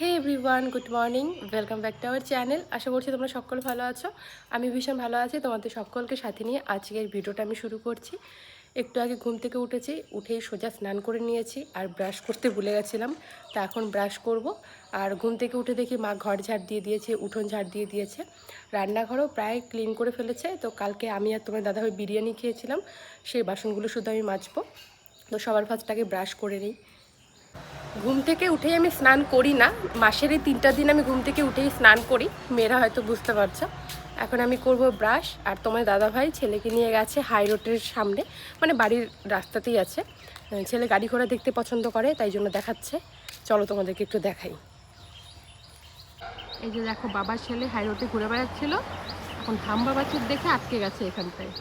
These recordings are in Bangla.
Hey everyone good morning welcome back to our channel আশা করছি তোমরা সকল ভালো আছো। আমি ভীষণ ভালো আছি। তোমাদের সকলকে সাথে নিয়ে আজকের ভিডিওটা আমি শুরু করছি। একটু আগে ঘুম থেকে উঠেছি উঠেই সোজা স্নান করে নিয়েছি আর ব্রাশ করতে ভুলে গেছিলাম, তা এখন ব্রাশ করব। আর ঘুম থেকে উঠে দেখি মা ঘর ঝাড় দিয়ে দিয়েছে, উঠোন ঝাড় দিয়ে দিয়েছে। রান্নাঘরও প্রায় ক্লিন করে ফেলেছে। তো কালকে আমি আর তোমার দাদাভাই বিরিয়ানি খেয়েছিলাম, সেই বাসনগুলো শুধু আমি মাজবো। তো সবার ফার্স্ট ফার্স্টটাকে ব্রাশ করে নিই। ঘুম থেকে উঠেই আমি স্নান করি না। মাসের এই তিনটা দিন আমি ঘুম থেকে উঠেই স্নান করি। মেয়েরা হয়তো বুঝতে পারছ। এখন আমি করব ব্রাশ। আর তোমার দাদা ভাই ছেলেকে নিয়ে গেছে হাই রোডের সামনে। মানে বাড়ির রাস্তাতেই আছে। ছেলে গাড়ি ঘোড়া দেখতে পছন্দ করে তাই জন্য দেখাচ্ছে। চলো তোমাদেরকে একটু দেখাই। এই যে দেখো বাবার ছেলে হাই রোডে ঘুরে বেড়াচ্ছিল। এখন ধাম বাবা দেখে আটকে গেছে এখানটায়।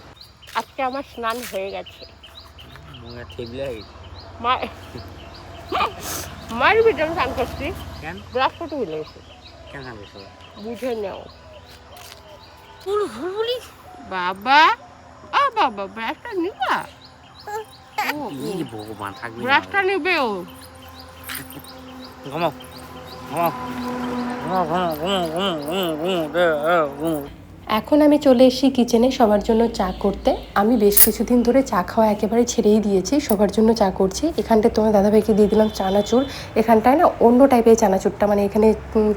আজকে আমার স্নান হয়ে গেছে। মা মায়ের ভিতরে স্নান করছি কেন ব্রাশ করতে ভুলে গেছি বুঝে নাও বাবা ও বাবা ব্রাশটা নিবা ও ভগবান থাকবি। ব্রাশটা নিবে ও ঘুমাও ঘুমাও ঘুমাও ঘুমাও ঘুমাও ঘুমাও ঘুমাও ঘুমাও এখন আমি চলে এসেছি কিচেনে সবার জন্য চা করতে। আমি বেশ কিছুদিন ধরে চা খাওয়া একেবারে ছেড়েই দিয়েছি, সবার জন্য চা করছি। এখানটায় তোমার দাদাভাইকে দিয়ে দিলাম চানাচুর। এখানটায় না অন্য টাইপের চানাচুরটা মানে এখানে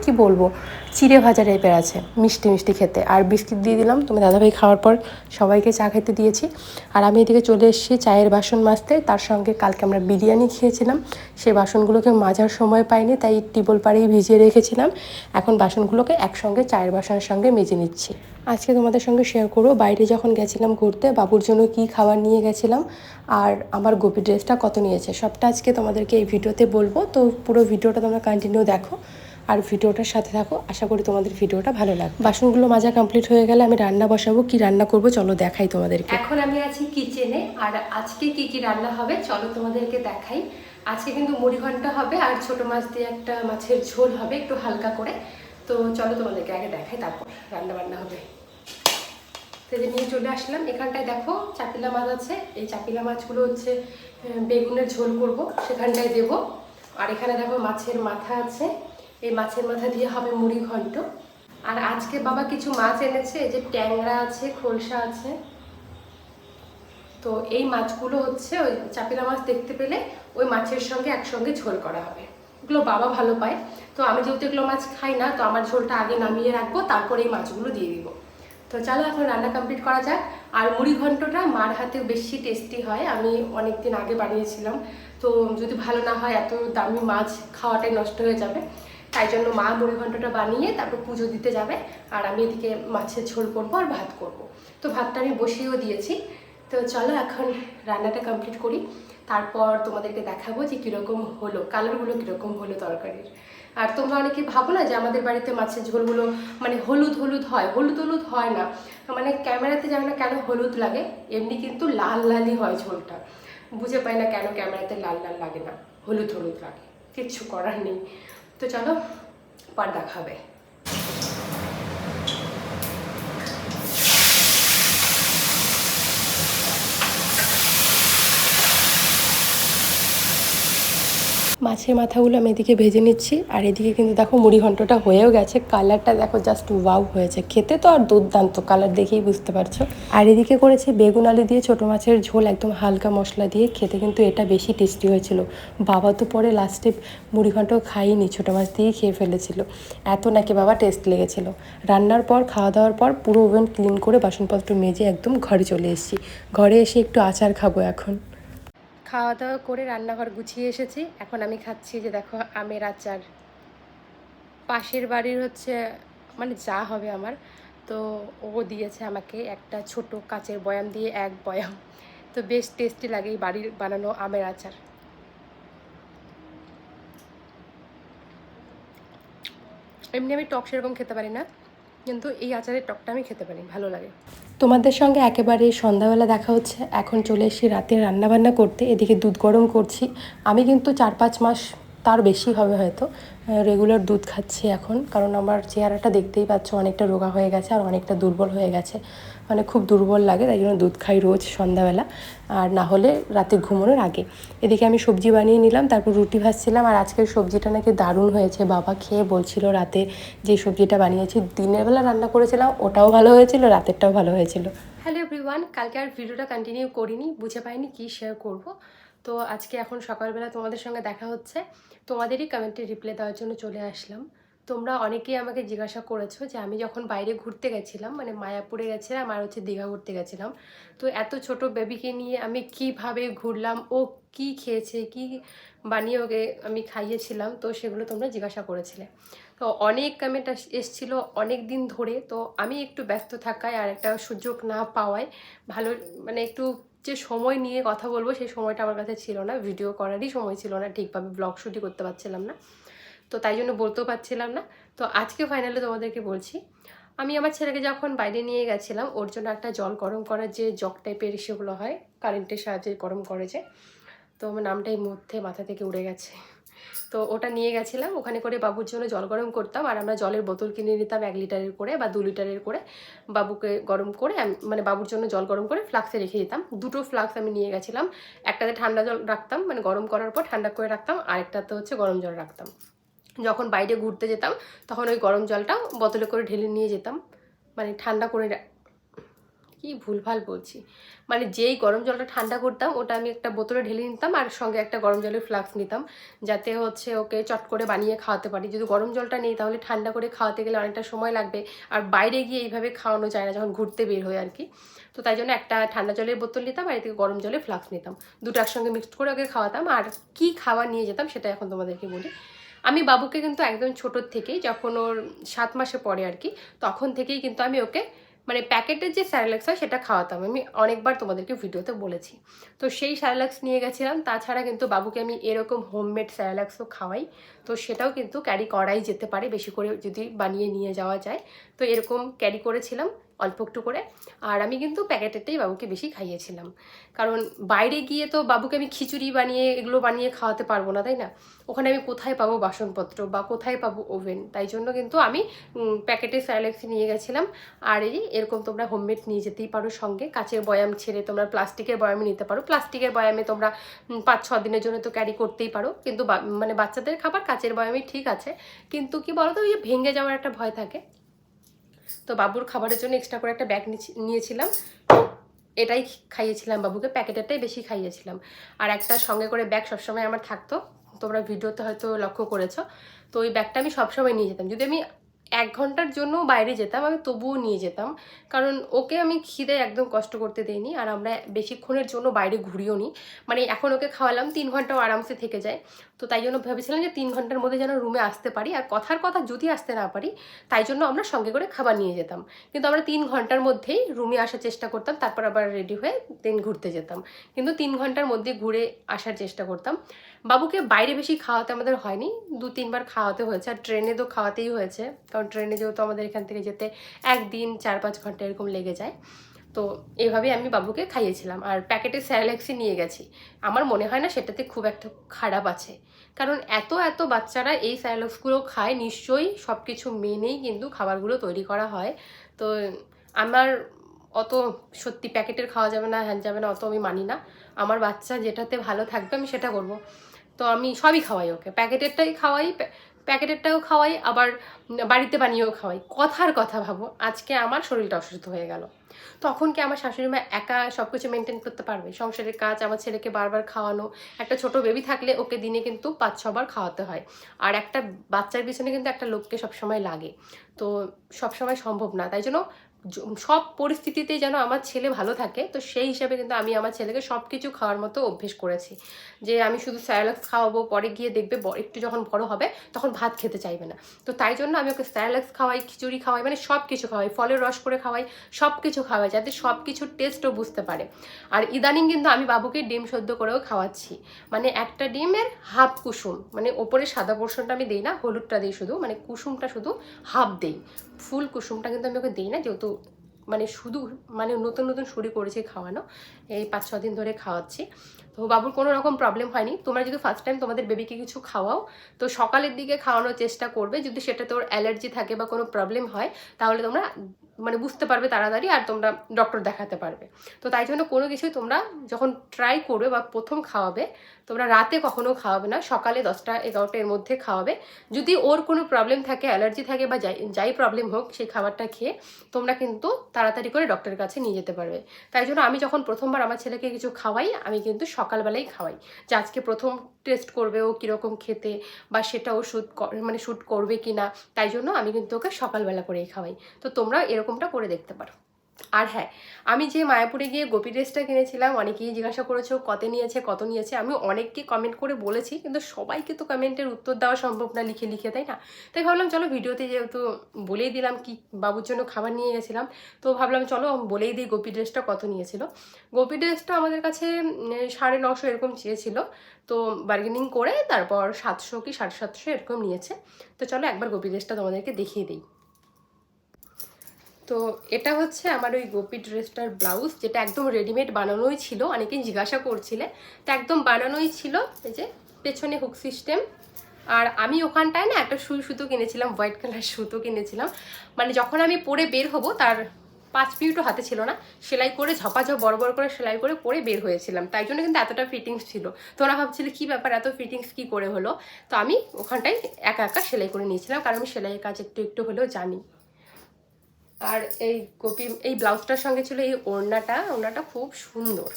কি বলব, চিড়ে ভাজা টাইপের আছে, মিষ্টি মিষ্টি খেতে। আর বিস্কিট দিয়ে দিলাম, তোমার দাদাভাই খাওয়ার পর সবাইকে চা খেতে দিয়েছি। আর আমি এদিকে চলে এসেছি চায়ের বাসন মাজতে, তার সঙ্গে কালকে আমরা বিরিয়ানি খেয়েছিলাম। সেই বাসনগুলোকে মাজার সময় পাইনি, তাই টিবল পাড়েই ভিজিয়ে রেখেছিলাম। এখন বাসনগুলোকে একসঙ্গে চায়ের বাসনের সঙ্গে মেজে নিচ্ছি। আজকে তোমাদের সঙ্গে শেয়ার করব। বাইরে যখন গেছিলাম ঘুরতে, বাবুর জন্য কি খাবার নিয়ে গেছিলাম আর আমার গোপী ড্রেসটা কত নিয়েছে, সবটা আজকে তোমাদেরকে এই ভিডিওতে বলব। তো পুরো ভিডিওটা তোমরা কন্টিনিউ দেখো আর ভিডিওটার সাথে থাকো। আশা করি তোমাদের ভিডিওটা ভালো লাগবে। বাসনগুলো মাজা কমপ্লিট হয়ে গেলে আমি রান্না বসাবো, কি রান্না করব চলো দেখাই তোমাদেরকে। এখন আমি আছি কিচেনে আর আজকে কি কি রান্না হবে চলো তোমাদেরকে দেখাই। আজকে কিন্তু মুড়ি ঘণ্টা হবে আর ছোট মাছ দিয়ে একটা মাছের ঝোল হবে একটু হালকা করে। তো চলো তোমাদেরকে আগে দেখাই তারপর রান্না বান্না হবে। যে নিয়ে চলে আসলাম। এখানটায় দেখো চাপিলা মাছ আছে। এই চাপিলা মাছগুলো হচ্ছে বেগুনের ঝোল করব, সেখানটায় দেব। আর এখানে দেখো মাছের মাথা আছে। এই মাছের মাথা দিয়ে হবে মুড়ি ঘন্ট। আর আজকে বাবা কিছু মাছ এনেছে, এই যে ট্যাংরা আছে, খোলসা আছে। তো এই মাছগুলো হচ্ছে ওই চাপিলা মাছ দেখতে পেলে ওই মাছের সঙ্গে একসঙ্গে ঝোল করা হবে। এগুলো বাবা ভালো পায়। তো আমি যেহেতু এগুলো মাছ খাই না, তো আমার ঝোলটা আগে নামিয়ে রাখব, তারপর এই মাছগুলো দিয়ে দিব। তো চলো এখন রান্না কমপ্লিট করা যাক। আর মুড়ি ঘন্টটা মার হাতে বেশি টেস্টি হয়, আমি অনেক দিন আগে বানিয়েছিলাম। তো যদি ভালো না হয়, এত দামি মাছ খাওয়াটাই নষ্ট হয়ে যাবে। তাই জন্য মা মুড়ি ঘন্টটা বানিয়ে তারপর পুজো দিতে যাবে। আর আমি এদিকে মাছের ঝোল করব আর ভাত করব। তো ভাতটা আমি বসিয়েও দিয়েছি। তো চলো এখন রান্নাটা কমপ্লিট করি। তারপর তোমাদেরকে দেখাবো যে কীরকম হলো কালারগুলো কীরকম হলো তরকারির। আর তোমরা অনেকে ভাবো না যে আমাদের বাড়িতে মাছের ঝোলগুলো মানে হলুদ হলুদ হয়, হলুদ হলুদ হয় না। মানে ক্যামেরাতে যাবে না কেন হলুদ লাগে? এমনি কিন্তু লাল লালই হয় ঝোলটা। বুঝে পাই না কেন ক্যামেরাতে লাল লাল লাগে না, হলুদ হলুদ লাগে। কিচ্ছু করার নেই। তো চলো পর দেখা হবে মাছের মাথাগুলো আমি এদিকে ভেজে নিচ্ছি। আর এদিকে কিন্তু দেখো মুড়ি ঘন্টটা হয়েও গেছে। কালারটা দেখো জাস্ট ওয়াও হয়েছে। খেতে তো আর দুর্দান্ত, কালার দেখেই বুঝতে পারছ। আর এদিকে করেছে বেগুন আলু দিয়ে ছোটো মাছের ঝোল, একদম হালকা মশলা দিয়ে। খেতে কিন্তু এটা বেশি টেস্টি হয়েছিল। বাবা তো পরে লাস্টে মুড়ি ঘন্ট খাইনি, ছোটো মাছ দিয়েই খেয়ে ফেলেছিল। এত নাকি বাবা টেস্ট লেগেছিল। রান্নার পর খাওয়া দাওয়ার পর পুরো ওভেন ক্লিন করে বাসনপত্র মেজে একদম ঘরে চলে এসেছি। ঘরে এসে একটু আচার খাব এখন। খাওয়া দাওয়া করে রান্নাঘর গুছিয়ে এসেছি। এখন আমি খাচ্ছি যে দেখো আমের আচার। পাশের বাড়ির হচ্ছে মানে যা হবে আমার। তো ও দিয়েছে আমাকে একটা ছোট কাচের বয়াম দিয়ে এক বয়াম। তো বেশ টেস্টি লাগে এই বাড়ির বানানো আমের আচার। এমনি আমি টক সেরকম খেতে পারি না। কিন্তু এই আচারের টকটা আমি খেতে পারি, ভালো লাগে। তোমাদের সঙ্গে একেবারে সন্ধ্যাবেলা দেখা হচ্ছে, এখন চলে এসে রাতে রান্নাবান্না করতে, এদিকে দুধ গরম করছি। আমি কিন্তু চার পাঁচ মাস তার বেশি হবে হয়তো। রেগুলার দুধ খাচ্ছি এখন, কারণ আমার চেহারাটা দেখতেই পাচ্ছ অনেকটা রোগা হয়ে গেছে আর অনেকটা দুর্বল হয়ে গেছে। মানে খুব দুর্বল লাগে, তাই জন্য দুধ খাই রোজ সন্ধ্যাবেলা, আর না হলে রাতে ঘুমানোর আগে। এদিকে আমি সবজি বানিয়ে নিলাম, তারপর রুটি ভাজছিলাম, আর আজকের সবজিটা নাকি দারুণ হয়েছে। বাবা খেয়ে বলছিল রাতে যে সবজিটা বানিয়েছি, দিনের বেলা রান্না করেছিলাম, ওটাও ভালো হয়েছিল, রাতেরটাও ভালো হয়েছিল। হ্যালো এভরিওয়ান কালকে আর ভিডিওটা কন্টিনিউ করিনি, বুঝে পাইনি কী শেয়ার করব। তো আজকে এখন সকালবেলা তোমাদের সঙ্গে দেখা হচ্ছে। তোমাদেরই কমেন্টে রিপ্লাই দেওয়ার জন্য চলে আসলাম। তোমরা অনেকেই আমাকে জিজ্ঞাসা করেছ যে আমি যখন বাইরে ঘুরতে গেছিলাম মানে মায়াপুরে গেছিলাম আর হচ্ছে দীঘা ঘুরতে গেছিলাম, তো এত ছোট বেবিকে নিয়ে আমি কীভাবে ঘুরলাম, ও কি খেয়েছে, কি বানিয়ে ওকে আমি খাইয়েছিলাম, তো সেগুলো তোমরা জিজ্ঞাসা করেছিলে। তো অনেক কমেন্ট এসছিল অনেক দিন ধরে। তো আমি একটু ব্যস্ত থাকায় আর একটা সুযোগ না পাওয়ায় ভালো মানে একটু যে সময় নিয়ে কথা বলব সেই সময়টা আমার কাছে ছিল না। ভিডিও করারই সময় ছিল না। ঠিকভাবে ব্লগ শুটই করতে পারছিলাম না। তো তাই জন্য বলতেও পারছিলাম না। তো আজকে ফাইনালি তোমাদেরকে বলছি, আমি আমার ছেলেকে যখন বাইরে নিয়ে গেছিলাম, ওর জন্য একটা জল গরম করার যে জগ টাইপের সেগুলো হয় কারেন্টের সাহায্যে গরম করে যে, তো আমার নামটা এই মুহূর্তে মাথা থেকে উড়ে গেছে। তো ওটা নিয়ে গেছিলাম। ওখানে করে বাবুর জন্য জল গরম করতাম। আর আমরা জলের বোতল কিনে নিতাম এক লিটারের করে বা দু লিটারের করে। বাবুকে গরম করে মানে বাবুর জন্য জল গরম করে ফ্লাক্সে রেখে দিতাম। দুটো ফ্লাক্স আমি নিয়ে গেছিলাম। একটাতে ঠান্ডা জল রাখতাম মানে গরম করার পর ঠান্ডা করে রাখতাম। আরেকটাতে হচ্ছে গরম জল রাখতাম। যখন বাইরে ঘুরতে যেতাম, তখন ওই গরম জলটা বোতলে করে ঢেলে নিয়ে যেতাম। মানে ঠান্ডা করে কি ভুলভাল বলছি। মানে যেই গরম জলটা ঠান্ডা করতাম, ওটা আমি একটা বোতলে ঢেলে নিতাম আর সঙ্গে একটা গরম জলের ফ্লাক্স নিতাম। যাতে হচ্ছে ওকে চট করে বানিয়ে খাওয়াতে পারি। যদি গরম জলটা নেই তাহলে ঠান্ডা করে খাওয়াতে গেলে অনেকটা সময় লাগবে। আর বাইরে গিয়ে এইভাবে খাওয়ানো যায় না যখন ঘুরতে বের হয় আর কি তো তাই জন্য একটা ঠান্ডা জলের বোতল নিতাম আর এদিকে গরম জলের ফ্লাক্স নিতাম। দুটো একসঙ্গে মিক্সড করে ওকে খাওয়াতাম। আর কি খাবার নিয়ে যেতাম সেটা এখন তোমাদেরকে বলি। আমি বাবুকে কিন্তু একদম ছোটোর থেকেই, যখন ওর সাত মাসে পরে আর কি তখন থেকেই কিন্তু আমি ওকে মানে প্যাকেটের যে স্যারেলাক্স হয় সেটা খাওয়াতাম। আমি অনেকবার তোমাদেরকে ভিডিওতে বলেছি। তো সেই স্যারেলাক্স নিয়ে গেছিলাম। তাছাড়া কিন্তু বাবুকে আমি এরকম হোমমেড স্যারেলাক্সও খাওয়াই। তো সেটাও কিন্তু ক্যারি করাই যেতে পারে। বেশি করে যদি বানিয়ে নিয়ে যাওয়া যায়। তো এরকম ক্যারি করেছিলাম। অল্প একটু করে। আর আমি কিন্তু প্যাকেটেরটাই বাবুকে বেশি খাইয়েছিলাম। কারণ বাইরে গিয়ে তো বাবুকে আমি খিচুড়ি বানিয়ে, এগুলো বানিয়ে খাওয়াতে পারব না, তাই না? ওখানে আমি কোথায় পাবো বাসনপত্র বা কোথায় পাবো ওভেন? তাই জন্য কিন্তু আমি প্যাকেটে স্যালেক্স নিয়ে গেছিলাম। আর এই এরকম তোমরা হোমমেড নিয়ে যেতেই পারো সঙ্গে। কাচের বয়াম ছেড়ে তোমরা প্লাস্টিকের বয়ামে নিতে পারো। প্লাস্টিকের বয়ামে তোমরা পাঁচ ছ দিনের জন্য তো ক্যারি করতেই পারো। কিন্তু মানে বাচ্চাদের খাবার কাচের বয়ামে ঠিক আছে। কিন্তু কি বলো তো ওই ভেঙে যাওয়ার একটা ভয় থাকে। তো বাবুর খাবারের জন্য এক্সট্রা করে একটা ব্যাগ নিয়েছিলাম। এটাই খাইয়েছিলাম বাবুকে, প্যাকেটেরটাই বেশি খাইয়েছিলাম। আর একটা সঙ্গে করে ব্যাগ সবসময় আমার থাকতো। তোমরা ভিডিওতে হয়তো লক্ষ্য করেছ। তো ওই ব্যাগটা আমি সবসময় নিয়ে যেতাম। যদি আমি এক ঘণ্টার জন্য বাইরে যেতাম, আমি তবুও নিয়ে যেতাম। কারণ ওকে আমি খিদে একদম কষ্ট করতে দেইনি। আর আমরা বেশিক্ষণের জন্য বাইরে ঘুরিও নি। মানে এখন ওকে খাওয়ালাম, তিন ঘন্টাও আরামসে থেকে যায়। তো তাই জন্য ভেবেছিলাম যে তিন ঘণ্টার মধ্যে যেন রুমে আসতে পারি। আর কথার কথা যদি আসতে না পারি, তাই জন্য আমরা সঙ্গে করে খাবার নিয়ে যেতাম। কিন্তু আমরা তিন ঘণ্টার মধ্যেই রুমে আসার চেষ্টা করতাম, তারপর আবার রেডি হয়ে দেন ঘুরতে যেতাম। কিন্তু তিন ঘণ্টার মধ্যে ঘুরে আসার চেষ্টা করতাম। বাবুকে বাইরে বেশি খাওয়াতে আমাদের হয়নি, দু তিনবার খাওয়াতে হয়েছে। আর ট্রেনে তো খাওয়াতেই হয়েছে, কারণ ট্রেনে যেহেতু আমাদের এখান থেকে যেতে একদিন চার পাঁচ ঘণ্টা এরকম লেগে যায়। তো এইভাবে আমি বাবুকে খাইয়েছিলাম। আর প্যাকেটের স্যারেলাক্সই নিয়ে গেছি। আমার মনে হয় না সেটাতে খুব একটা খারাপ আছে। কারণ এত এত বাচ্চারা এই স্যারেলাক্সগুলো খায়, নিশ্চয়ই সব কিছু মেনেই কিন্তু খাবারগুলো তৈরি করা হয়। তো আমার অত সত্যি প্যাকেটের খাওয়া যাবে না হ্যান যাবে না, অত আমি মানি না। আমার বাচ্চা যেটাতে ভালো থাকবে আমি সেটা করব। তো আমি সবই খাওয়াই ওকে। প্যাকেটেরটাই খাওয়াই প্যাকেটেরটাও খাওয়াই, আবার বাড়িতে বানিয়েও খাওয়াই। কথার কথা ভাবো, আজকে আমার শরীরটা অসুস্থ হয়ে গেল। তখন কি আমার শাশুড়ি মা একা সব কিছু মেনটেন করতে পারবে? সংসারের কাজ, আমার ছেলেকে বারবার খাওয়ানো, একটা ছোট বেবি থাকলে ওকে দিনে কিন্তু পাঁচ ছবার খাওয়াতে হয়। আর একটা বাচ্চার পিছনে কিন্তু একটা লোককে সবসময় লাগে। তো সবসময় সম্ভব না। তাই জন্য সব পরিস্থিতিতেই যেন আমার ছেলে ভালো থাকে, তো সেই হিসাবে কিন্তু আমি আমার ছেলেকে সব কিছু খাওয়ার মতো অভ্যেস করেছি। যে আমি শুধু স্যালাক্স খাওয়াবো, পরে গিয়ে দেখবে একটু যখন বড় হবে তখন ভাত খেতে চাইবে না। তো তাই জন্য আমি ওকে স্যালাক্স খাওয়াই, খিচুড়ি খাওয়াই মানে সব কিছু খাওয়াই, ফলের রস করে খাওয়াই সব কিছু খাওয়াই যাতে সব কিছুর টেস্টও বুঝতে পারে। আর ইদানিং কিন্তু আমি বাবুকে ডিম সেদ্ধ করেও খাওয়াচ্ছি। মানে একটা ডিমের হাফ কুসুম মানে ওপরে সাদা পোর্শনটা আমি দিই না, হলুদটা দিই শুধু মানে কুসুমটা শুধু হাফ দেই। ফুল কুসুমটা কিন্তু আমি ওকে দিই না যেহেতু মানে শুধু মানে নতুন নতুন শুরু করেছি খাওয়ানো, এই পাঁচ ছ দিন ধরে খাওয়াচ্ছি। তো বাবুর কোনো রকম প্রবলেম হয়নি। তোমরা যদি ফার্স্ট টাইম তোমাদের বেবিকে কিছু খাওয়াও, তো সকালের দিকে খাওয়ানোর চেষ্টা করবে। যদি সেটা তোর অ্যালার্জি থাকে বা কোনো প্রবলেম হয়, তাহলে তোমরা মানে বুঝতে পারবে তাড়াতাড়ি আর তোমরা ডক্টর দেখাতে পারবে। তো তাই জন্য কোনো কিছুই তোমরা যখন ট্রাই করবে বা প্রথম খাওয়াবে, তোমরা রাতে কখনো খাওয়াবে না, সকালে দশটা এগারোটা এর মধ্যে খাওয়াবে। যদি ওর কোনো প্রবলেম থাকে অ্যালার্জি থাকে বা যাই যাই প্রবলেম হোক, সেই খাবারটা খেয়ে তোমরা কিন্তু তাড়াতাড়ি করে ডক্টরের কাছে নিয়ে যেতে পারবে। তাই জন্য আমি যখন প্রথমবার আমার ছেলেকে কিছু খাওয়াই, আমি কিন্তু সকালবেলাই খাওয়াই। যে আজকে প্রথম টেস্ট করবে ও কীরকম খেতে বা সেটা ও শ্যুট মানে শ্যুট করবে কি না তাই জন্য আমি কিন্তু ওকে সকালবেলা করেই খাওয়াই। তো তোমরা এরকমটা করে দেখতে পারো। আর হ্যাঁ আমি যে মায়াপুরে গিয়ে গোপী ড্রেসটা কিনেছিলাম, অনেকেই জিজ্ঞাসা করেছ, কত নিয়েছে কত নিয়েছে, আমি অনেককে কমেন্ট করে বলেছি, কিন্তু সবাইকে তো কমেন্টের উত্তর দেওয়া সম্ভব না লিখে লিখে, তাই না? তাই ভাবলাম, চলো ভিডিওতে যেহেতু বলেই দিলাম কি বাবুর জন্য খাবার নিয়ে গেছিলাম, তো ভাবলাম চলো বলেই দিই গোপী ড্রেসটা কত নিয়েছিল। গোপী ড্রেসটা আমাদের কাছে সাড়ে নশো এরকম চেয়েছিল, তো বার্গেনিং করে তারপর সাতশো কি সাড়ে সাতশো এরকম নিয়েছে। তো চলো একবার গোপী ড্রেসটা তোমাদেরকে দেখিয়ে দিই। তো এটা হচ্ছে আমার ওই গোপী ড্রেসটার ব্লাউজ, যেটা একদম রেডিমেড বানানোই ছিল। অনেকেই জিজ্ঞাসা করছিলে। তো একদম বানানোই ছিল, এই যে পেছনে হুক সিস্টেম আর আমি ওখানটায় না একটা সুই সুতো কিনেছিলাম হোয়াইট কালার সুতো কিনেছিলাম। মানে যখন আমি পরে বের হব, তার পাঁচ মিনিটও হাতে ছিল না, সেলাই করে ঝপাঝপ বড় বড় করে সেলাই করে পরে বের হয়েছিলাম। তাই জন্য কিন্তু এতটা ফিটিংস ছিল। তোরা ভাবছিলে, কী ব্যাপার, এত ফিটিংস কী করে হলো? তো আমি ওখানটায় একা একা সেলাই করে নিয়েছিলাম, কারণ আমি সেলাইয়ের কাজ একটু একটু হলেও জানি। আর এই কপি এই ব্লাউজটার সঙ্গে ছিল এই ওড়নাটা ওড়নাটা খুব সুন্দর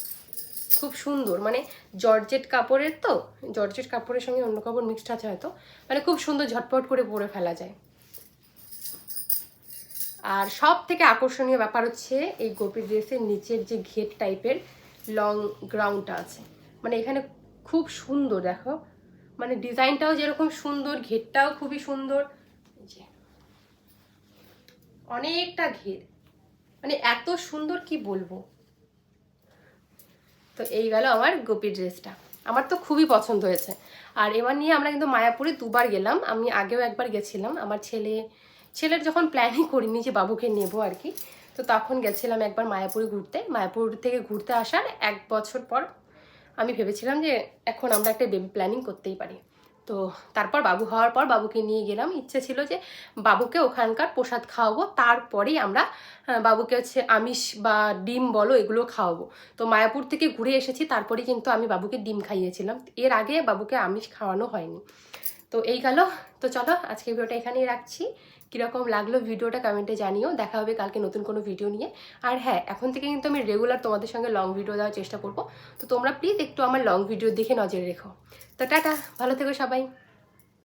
খুব সুন্দর। মানে জর্জেট কাপড়ের তো, জর্জেট কাপড়ের সঙ্গে অন্য কাপড় মিক্সড আছে হয়তো মানে খুব সুন্দর ঝটপট করে পরে ফেলা যায়। আর সব থেকে আকর্ষণীয় ব্যাপার হচ্ছে এই গোপী ড্রেসের নিচের যে ঘেট টাইপের লং গ্রাউন্ডটা আছে। মানে এখানে খুব সুন্দর, দেখো। মানে ডিজাইনটাও যেরকম সুন্দর ঘেরটাও খুবই সুন্দর। অনেকটা ঘের। মানে এত সুন্দর কি বলব? তো এই গেল আমার গোপী ড্রেসটা আমার তো খুবই পছন্দ হয়েছে। আর এবার নিয়ে আমরা কিন্তু মায়াপুরে দুবার গেলাম। আমি আগেও একবার গেছিলাম। আমার ছেলে, ছেলের যখন প্ল্যানই করিনি যে বাবুকে নেব আর কি, তো তখন গেছিলাম একবার মায়াপুরে ঘুরতে। মায়াপুর থেকে ঘুরতে আসার এক বছর পর আমি ভেবেছিলাম যে এখন আমরা একটা বেবি প্ল্যানিং করতেই পারি। তো তারপর বাবু হওয়ার পর বাবুকে নিয়ে গেলাম। ইচ্ছে ছিল যে বাবুকে ওখানকার প্রসাদ খাওয়াবো, তারপরেই আমরা বাবুকে হচ্ছে আমিষ বা ডিম বলো এগুলো খাওয়াবো। তো মায়াপুর থেকে ঘুরে এসেছি, তারপরে কিন্তু আমি বাবুকে ডিম খাইয়েছিলাম। এর আগে বাবুকে আমিষ খাওয়ানো হয়নি। তো এই গেল। তো চলো আজকে ভিডিওটা এখানেই রাখছি। কীরকম লাগল ভিডিওটা কমেন্টে জানিও। দেখা হবে কালকে নতুন কোনো ভিডিও নিয়ে। আর হ্যাঁ এখন থেকে কিন্তু আমি রেগুলার তোমাদের সঙ্গে লং ভিডিও দেওয়ার চেষ্টা করব। তো তোমরা প্লিজ একটু আমার লং ভিডিও দেখে নজরে রেখো। তো টাটা ভালো থেকো সবাই।